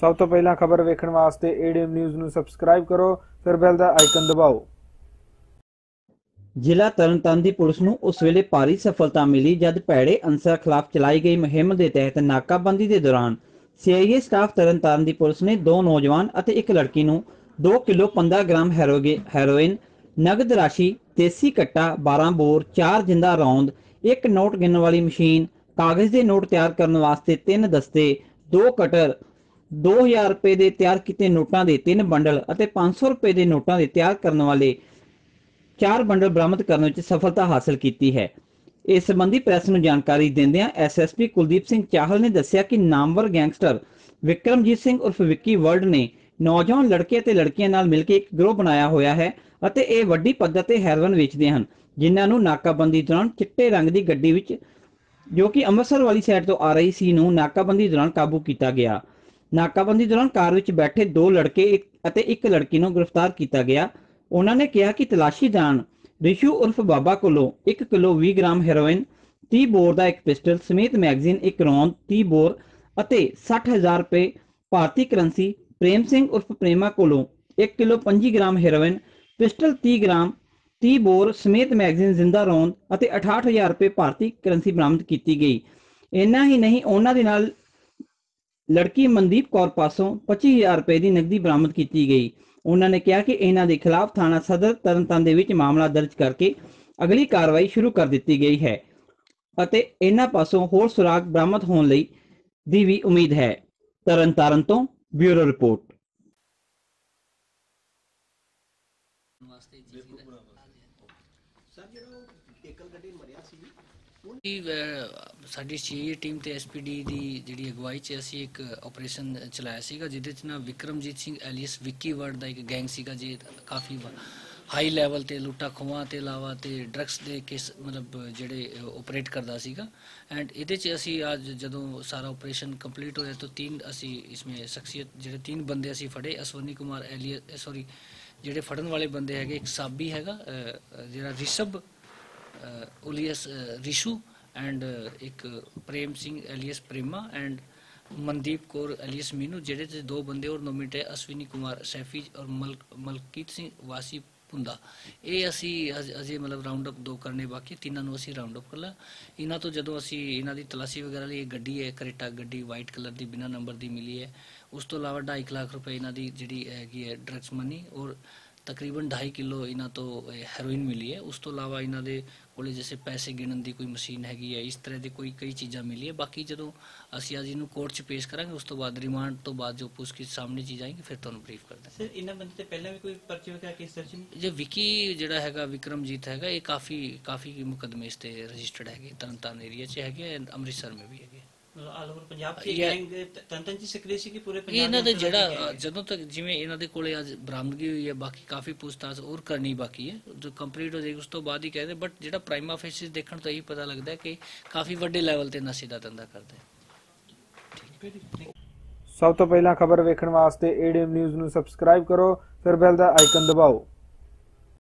ਸਭ ਤੋਂ ਪਹਿਲਾਂ ਖਬਰ ਵੇਖਣ ਵਾਸਤੇ ਏਡੀਐਮ ਨਿਊਜ਼ ਨੂੰ ਸਬਸਕ੍ਰਾਈਬ ਕਰੋ, ਫਿਰ ਬੈਲ ਦਾ ਆਈਕਨ ਦਬਾਓ। ਜ਼ਿਲ੍ਹਾ ਤਰਨਤਾਰਨ ਦੀ ਪੁਲਿਸ ਨੂੰ ਉਸ ਵੇਲੇ ਭਾਰੀ ਸਫਲਤਾ ਮਿਲੀ ਜਦ ਭੈੜੇ ਅਨਸਰਾਂ ਖਿਲਾਫ ਚਲਾਈ ਗਈ ਮੁਹਿੰਮ ਦੇ ਤਹਿਤ ਨਾਕਾਬੰਦੀ ਦੇ ਦੌਰਾਨ ਸੀਆਈਏ ਸਟਾਫ ਤਰਨਤਾਰਨ ਦੀ ਪੁਲਿਸ ਨੇ ਦੋ ਨੌਜਵਾਨ ਅਤੇ ਇੱਕ ਲੜਕੀ ਨੂੰ 2 ਕਿਲੋ 15 ਗ੍ਰਾਮ ਹੈਰੋਇਨ, ਨਗਦ ਰਾਸ਼ੀ, ਦੇਸੀ ਕੱਟਾ 12 ਬੋਰ 4 ਜਿੰਦਾ ਰੌਂਦ, ਇੱਕ ਨੋਟ ਗਿਣਨ ਵਾਲੀ ਮਸ਼ੀਨ, ਕਾਗਜ਼ ਦੇ ਨੋਟ ਤਿਆਰ ਕਰਨ ਵਾਸਤੇ ਤਿੰਨ ਦਸਤੇ, ਦੋ ਕਟਰ 2000 ਰੁਪਏ ਦੇ ਤਿਆਰ ਕੀਤੇ ਨੋਟਾਂ ਦੇ ਤਿੰਨ ਬੰਡਲ ਅਤੇ 500 ਰੁਪਏ ਦੇ ਨੋਟਾਂ ਦੇ ਤਿਆਰ ਕਰਨ ਵਾਲੇ ਚਾਰ ਬੰਡਲ ਬਰਾਮਦ ਕਰਨ ਵਿੱਚ ਸਫਲਤਾ ਹਾਸਲ ਕੀਤੀ ਹੈ। ਇਸ ਸੰਬੰਧੀ ਪ੍ਰੈਸ ਨੂੰ ਜਾਣਕਾਰੀ ਦਿੰਦਿਆਂ ਐਸਐਸਪੀ ਕੁਲਦੀਪ ਸਿੰਘ ਚਾਹਲ ਨੇ ਦੱਸਿਆ ਕਿ ਨਾਮਵਰ ਗੈਂਗਸਟਰ ਵਿਕਰਮਜੀਤ ਸਿੰਘ ਉਰਫ ਵਿੱਕੀ ਵਰਲਡ ਨੇ ਨੌਜਵਾਨ ਲੜਕੇ ਅਤੇ ਲੜਕੀਆਂ ਨਾਲ ਮਿਲ ਕੇ ਇੱਕ ਗਰੋਹ ਬਣਾਇਆ ਹੋਇਆ ਹੈ ਅਤੇ ਇਹ ਵੱਡੀ ਪੱਧਰ ਤੇ ਹੈਰੋਇਨ ਵੇਚਦੇ ਹਨ, ਜਿਨ੍ਹਾਂ ਨੂੰ ਨਾਕਾਬੰਦੀ ਦੌਰਾਨ ਚਿੱਟੇ ਰੰਗ ਦੀ ਗੱਡੀ ਵਿੱਚ, ਜੋ ਕਿ ਅੰਮ੍ਰਿਤਸਰ ਵਾਲੀ ਸਾਈਡ ਤੋਂ ਆ ਰਹੀ ਸੀ, ਨੂੰ ਨਾਕਾਬੰਦੀ ਦੌਰਾਨ ਕਾਬੂ ਕੀਤਾ ਗਿਆ। ਨਾਕਾਬੰਦੀ ਦੌਰਾਨ ਕਾਰ ਵਿੱਚ ਬੈਠੇ ਦੋ ਲੜਕੇ ਅਤੇ ਇੱਕ ਲੜਕੀ ਨੂੰ ਗ੍ਰਿਫਤਾਰ ਕੀਤਾ ਗਿਆ। ਉਹਨਾਂ ਨੇ ਕਿਹਾ ਕਿ ਤਲਾਸ਼ੀ ਦੌਰਾਨ ਰਿਸ਼ੂ ਉਰਫ ਬਾਬਾ ਕੋਲੋਂ 1 ਕਿਲੋ 20 ਗ੍ਰਾਮ ਹੈਰੋਇਨ 30 ਬੋਰ ਦਾ ਇੱਕ ਪਿਸਟਲ ਸਮੇਤ ਮੈਗਜ਼ੀਨ, ਇੱਕ ਰੌਂਦ 30 ਬੋਰ ਅਤੇ 60000 ਰੁਪਏ ਭਾਰਤੀ ਕਰੰਸੀ, ਪ੍ਰੇਮ ਸਿੰਘ ਉਰਫ ਪ੍ਰੇਮਾ ਕੋਲੋਂ 1 kilo 25 gram heroin, pistol 30 gram 30 bore ਸਮੇਤ ਮੈਗਜ਼ੀਨ, ਜ਼ਿੰਦਾ ਰੌਂਦ ਅਤੇ 68000 ਰੁਪਏ ਭਾਰਤੀ ਕਰੰਸੀ ਬਰਾਮਦ ਕੀਤੀ ਗਈ। ਇੰਨਾ ਹੀ ਨਹੀਂ, ਉਹਨਾਂ ਦੇ ਨਾਲ ਲੜਕੀ ਮਨਦੀਪ ਕੌਰ ਪਾਸੋਂ 25000 ਰੁਪਏ ਦੀ ਨਕਦੀ ਬਰਾਮਦ ਕੀਤੀ ਗਈ। ਉਹਨਾਂ ਨੇ ਕਿਹਾ ਕਿ ਇਹਨਾਂ ਦੇ ਖਿਲਾਫ ਥਾਣਾ ਸਦਰ ਤਰਨਤਾਰਨ ਦੇ ਵਿੱਚ ਮਾਮਲਾ ਦਰਜ ਕਰਕੇ ਅਗਲੀ ਕਾਰਵਾਈ ਸ਼ੁਰੂ ਕਰ ਦਿੱਤੀ ਗਈ ਹੈ ਅਤੇ ਇਹਨਾਂ ਪਾਸੋਂ ਹੋਰ ਸੁਰਾਗ ਬਰਾਮਦ ਹੋਣ ਲਈ ਦੀ ਵੀ ਉਮੀਦ ਹੈ। ਤਰਨਤਾਰਨ ਤੋਂ ਬਿਊਰੋ ਰਿਪੋਰਟ। ਸਾਡੀ ਸੀਏ ਟੀਮ ਤੇ ਐਸਪੀਡੀ ਦੀ ਜਿਹੜੀ ਅਗਵਾਈ 'ਚ ਅਸੀਂ ਇੱਕ ਆਪਰੇਸ਼ਨ ਚਲਾਇਆ ਸੀਗਾ, ਜਿਹਦੇ 'ਚ ਨਾ ਵਿਕਰਮਜੀਤ ਸਿੰਘ ਐਲੀਅਸ ਵਿੱਕੀ ਵਰਡ ਦਾ ਇੱਕ ਗੈਂਗ ਸੀਗਾ, ਜੇ ਕਾਫੀ ਹਾਈ ਲੈਵਲ ਤੇ ਲੁੱਟਾ ਖੋਹਾਂ ਤੇ ਇਲਾਵਾ ਤੇ ਡਰੱਗਸ ਦੇ ਕੇਸ, ਮਤਲਬ ਜਿਹੜੇ ਆਪਰੇਟ ਕਰਦਾ ਸੀਗਾ। ਐਂਡ ਇਹਦੇ 'ਚ ਅਸੀਂ ਅੱਜ ਜਦੋਂ ਸਾਰਾ ਆਪਰੇਸ਼ਨ ਕੰਪਲੀਟ ਹੋਇਆ, ਤਾਂ ਤਿੰਨ ਅਸੀਂ ਇਸਮੇ ਸ਼ਖਸੀਅਤ, ਜਿਹੜੇ ਤਿੰਨ ਬੰਦੇ ਅਸੀਂ ਫੜੇ, ਅਸਵਨੀ ਕੁਮਾਰ ਐਲੀਅਸ ਸੌਰੀ, ਜਿਹੜੇ ਫੜਨ ਵਾਲੇ ਬੰਦੇ ਹੈਗੇ, ਇੱਕ ਸਾਬੀ ਹੈਗਾ ਜਿਹੜਾ ਰਿਸ਼ਭ ਉਲੀਅਸ ਰਿਸ਼ੂ ਐਂਡ ਇੱਕ Prem Singh alias Prema and Mandeep Kaur alias Meenu, ਜਿਹੜੇ ਤੇ ਦੋ ਬੰਦੇ ਔਰ ਨੋਮਿਨੇਟ ਹੈ, ਅਸ਼ਵਨੀ ਕੁਮਾਰ ਸੈਫੀ ਔਰ ਮਲਕ- ਮਲਕੀਤ ਸਿੰਘ ਵਾਸੀ ਪੁੰਦਾ। ਇਹ ਅਸੀਂ ਅਜ- ਅਜੇ ਮਤਲਬ ਰਾਉਂਡ ਅਪ ਦੋ ਕਰਨੇ ਬਾਕੀ, ਤਿੰਨਾਂ ਨੂੰ ਅਸੀਂ ਰਾਉਂਡ ਅਪ ਕਰ ਲਿਆ ਇਹਨਾਂ ਤੋਂ ਜਦੋਂ ਅਸੀਂ ਇਹਨਾਂ ਦੀ ਤਲਾਸ਼ੀ ਵਗੈਰਾ ਲਈ ਗੱਡੀ ਹੈ, ਕਰੇਟਾ ਗੱਡੀ ਵਾਈਟ ਕਲਰ ਦੀ, ਬਿਨਾ ਨੰਬਰ ਦੀ ਮਿਲੀ ਹੈ। ਉਸ ਤੋਂ ਇਲਾਵਾ 2.5 ਲੱਖ ਰੁਪਏ ਇਹਨਾਂ ਦੀ ਜਿਹੜੀ ਹੈਗੀ ਹੈ ਡਰੱਗਸ ਮਨੀ ਔਰ ਤਕਰੀਬਨ 2.5 ਕਿਲੋ ਇਹਨਾਂ ਤੋਂ ਹੈਰੋਇਨ ਮਿਲੀ ਹੈ। ਉਸ ਤੋਂ ਇਲਾਵਾ ਇਹਨਾਂ ਦੇ ਕੋਲੇ ਜਿਵੇਂ ਪੈਸੇ ਗਿਣਨ ਦੀ ਕੋਈ ਮਸ਼ੀਨ ਹੈਗੀ ਹੈ ਇਸ ਤਰ੍ਹਾਂ ਦੀ ਕੋਈ ਕਈ ਚੀਜ਼ਾਂ ਮਿਲੀ ਹੈ। ਬਾਕੀ ਜਦੋਂ ਅਸੀਂ ਅੱਜ ਇਹਨੂੰ ਕੋਰਟ 'ਚ ਪੇਸ਼ ਕਰਾਂਗੇ ਉਸ ਤੋਂ ਬਾਅਦ ਰਿਮਾਂਡ ਤੋਂ ਬਾਅਦ ਜੋ ਪੁੱਛਗਿੱਛ ਸਾਹਮਣੇ ਚੀਜ਼ ਆਏਗੀ ਫਿਰ ਤੁਹਾਨੂੰ ਬਰੀਫ ਕਰ ਦਾਂਗੇ। ਸਰ ਇਹਨਾਂ ਬੰਦੇ ਤੇ ਪਹਿਲਾਂ ਵੀ ਕੋਈ ਪਰਚੇ ਵਗੈਰਾ ਕੇਸ ਦਰਜ ਨਹੀਂ? ਜੇ ਵਿਕੀ ਜਿਹੜਾ ਹੈਗਾ ਵਿਕਰਮਜੀਤ ਹੈਗਾ ਇਹ ਕਾਫੀ ਕਾਫੀ ਮੁਕਦਮੇ ਇਸ ਤੇ ਰਜਿਸਟਰਡ ਹੈਗੇ ਤਰਨਤਾਰਨ ਏਰੀਆ 'ਚ ਹੈਗੇ ਅੰਮ੍ਰਿਤਸਰ में भी ਹੈਗੇ ਆਲ ਓਵਰ ਪੰਜਾਬ ਚ ਇਹ ਗੈਂਗ ਤੰਤਨ ਚ ਸਕਰੀ ਸੀ ਕਿ ਪੂਰੇ ਇਹ ਪੰਜਾਬ ਇਹਨਾਂ ਦੇ ਦੇ ਅੰਦਰ ਜਿਹੜਾ ਲੱਗੇ ਅ, ਜਦੋਂ ਤੱਕ ਜਿਵੇਂ ਇਹਨਾਂ ਦੇ ਕੋਲੇ ਅੱਜ ਬਰਾਮਦਗੀ ਹੋਈ ਹੈ ਬਾਕੀ ਕਾਫੀ ਪੁੱਛਤਾਛ ਹੋਰ ਕਰਨੀ ਬਾਕੀ ਹੈ ਜੋ ਕੰਪਲੀਟ ਹੋ ਜਾਏਗੀ ਉਸ ਤੋਂ ਬਾਅਦ ਹੀ ਕਹਿੰਦੇ ਬਟ ਜਿਹੜਾ ਪ੍ਰਾਈਮਾ ਫੇਸਿਸ ਦੇਖਣ ਤੋਂ ਇਹੀ ਪਤਾ ਲੱਗਦਾ ਹੈ ਕਿ ਕਾਫੀ ਵੱਡੇ ਲੈਵਲ ਤੇ ਨਸ਼ੇ ਦਾ ਧੰਦਾ ਕਰਦੇ ਹੈ। ਸਭ ਤੋਂ ਪਹਿਲਾਂ ਖਬਰ ਵੇਖਣ ਵਾਸਤੇ ਏਡੀਐਮ ਨਿਊਜ਼ ਨੂੰ ਸਬਸਕ੍ਰਾਈਬ ਕਰੋ ਫਿਰ ਬੈਲ ਦਾ ਆਈਕਨ ਦਬਾਓ।